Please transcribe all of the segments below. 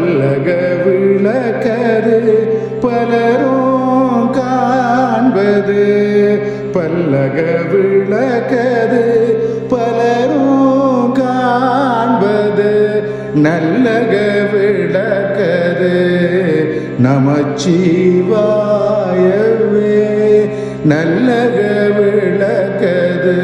பல்லக விளக்கரு பலரும் காண்பது. பல்லக விளக்கது பலரும் காண்பது. நல்லக விளக்கது நமச்சிவாயவே. நல்லக விளக்கது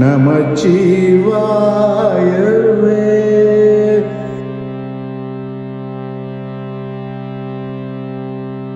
நமச்சிவாயவே.